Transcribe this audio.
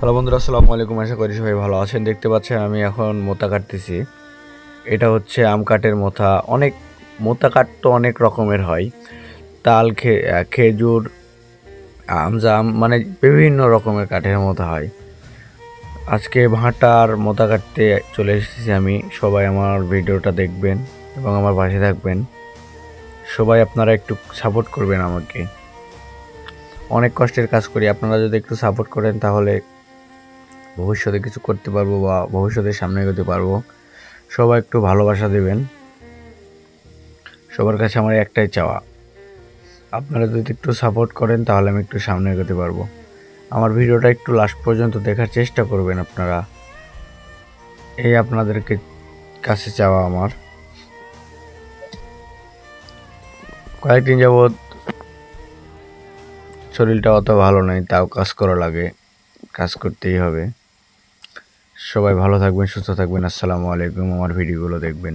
Hello বন্ধুরা, আসসালামু আলাইকুম। আশা করি সবাই ভালো আছেন। দেখতে পাচ্ছেন আমি এখন মোতা কাটতেছি। এটা হচ্ছে আম কাঠের মোথা। অনেক, মোতা কাঠ তো অনেক রকমের হয়। তাল খেজুর আম জাম মানে বিভিন্ন রকমের কাঠের মোথা হয়। আজকে ভাঁটার মোতা কাটতে চলে এসেছি আমি। সবাই আমার ভিডিওটা দেখবেন এবং আমার পাশে থাকবেন। সবাই আপনারা একটু সাপোর্ট করবেন আমাকে। অনেক কষ্টের কাজ করি। আপনারা যদি একটু সাপোর্ট করেন তাহলে ভবিষ্যতে কিছু করতে পারব বা ভবিষ্যতে সামনে এগোতে পারব। সবাই একটু ভালোবাসা দেবেন। সবার কাছে আমার একটাই চাওয়া। আপনারা যদি একটু সাপোর্ট করেন, তাহলে আমি একটু সামনে এগোতে পারব। আমার ভিডিওটা একটু লাস্ট পর্যন্ত দেখার চেষ্টা করবেন আপনারা। এই আপনাদেরকে কাছে চাওয়া আমার। কয়েকদিন যাবৎ শরীরটা অত ভালো নেই, তাও কাজ করা লাগে। কাজ করতেই হবে। সবাই ভালো থাকবেন সুস্থ থাকবেন। আসসালামু আলাইকুম। আমার ভিডিওগুলো দেখবেন।